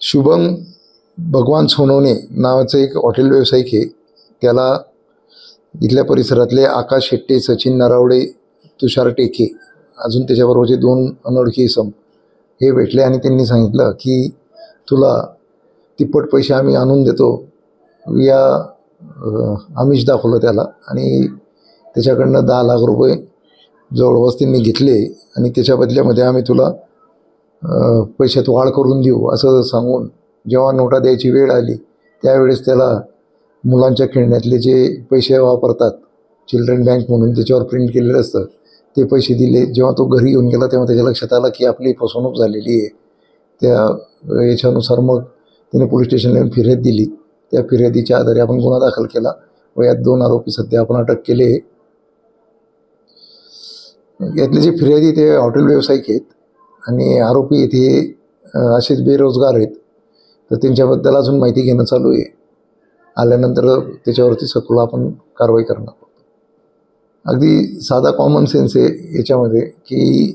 शुभम भगवान सोनवणे नावाचं एक हॉटेल व्यावसायिक आहे. त्याला इथल्या परिसरातले आकाश शेट्टे सचिन नरावडे तुषार टेके अजून त्याच्याबरोबरचे दोन अनोळखी सम हे भेटले आणि त्यांनी सांगितलं की तुला तिप्पट पैसे आम्ही आणून देतो. या आमिष दाखवलं त्याला आणि त्याच्याकडनं दहा लाख रुपये जवळपास त्यांनी घेतले आणि त्याच्या बदल्यामध्ये आम्ही तुला पैशात वाढ करून देऊ असं सांगून जेव्हा नोटा द्यायची वेळ आली त्यावेळेस त्याला मुलांच्या खेळण्यातले जे पैसे वापरतात चिल्ड्रन बँक म्हणून त्याच्यावर प्रिंट केलेलं असतं ते पैसे दिले. जेव्हा तो घरी येऊन गेला तेव्हा त्याच्या लक्षात आलं की आपली फसवणूक झालेली आहे. त्या याच्यानुसार मग त्याने पोलीस स्टेशनला येऊन फिर्याद दिली. त्या फिर्यादीच्या आधारे आपण गुन्हा दाखल केला व यात दोन आरोपी सध्या आपण अटक केले. यातले जे फिर्यादी ते हॉटेल व्यावसायिक आहेत आणि आरोपी इथे असेच बेरोजगार आहेत. तर त्यांच्याबद्दल अजून माहिती घेणं चालू आहे. आल्यानंतर त्याच्यावरती सखोल आपण कारवाई करणार आहोत. अगदी साधा कॉमन सेन्स आहे याच्यामध्ये की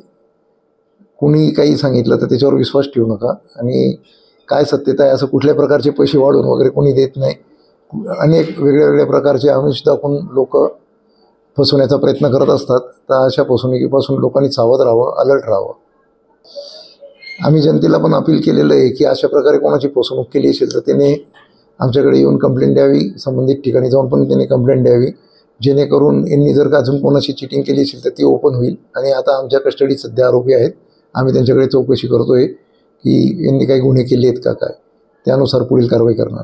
कुणी काही सांगितलं तर त्याच्यावर विश्वास ठेवू नका. आणि काय सत्यता आहे असं कुठल्या प्रकारचे पैसे वाढवून वगैरे कोणी देत नाही. अनेक वेगळ्या वेगळ्या प्रकारचे आमिष दाखवून लोक फसवण्याचा प्रयत्न करत असतात. तर अशा फसवणुकीपासून लोकांनी सावध राहावं अलर्ट राहावं. आम्ही जनतेला पण अपील केलेलं आहे की अशा प्रकारे कोणाची फसवणूक केली असेल तर त्याने आमच्याकडे येऊन कंप्लेंट द्यावी संबंधित ठिकाणी जाऊन पण त्यांनी कंप्लेंट द्यावी. जेणेकरून यांनी जर का अजून कोणाशी चिटिंग केली असेल तर ती ओपन होईल. आणि आता आमच्या कस्टडीत सध्या आरोपी आहेत. आम्ही त्यांच्याकडे चौकशी करतोय की यांनी काही गुन्हे केले आहेत का काय? त्यानुसार पुढील कारवाई करणार.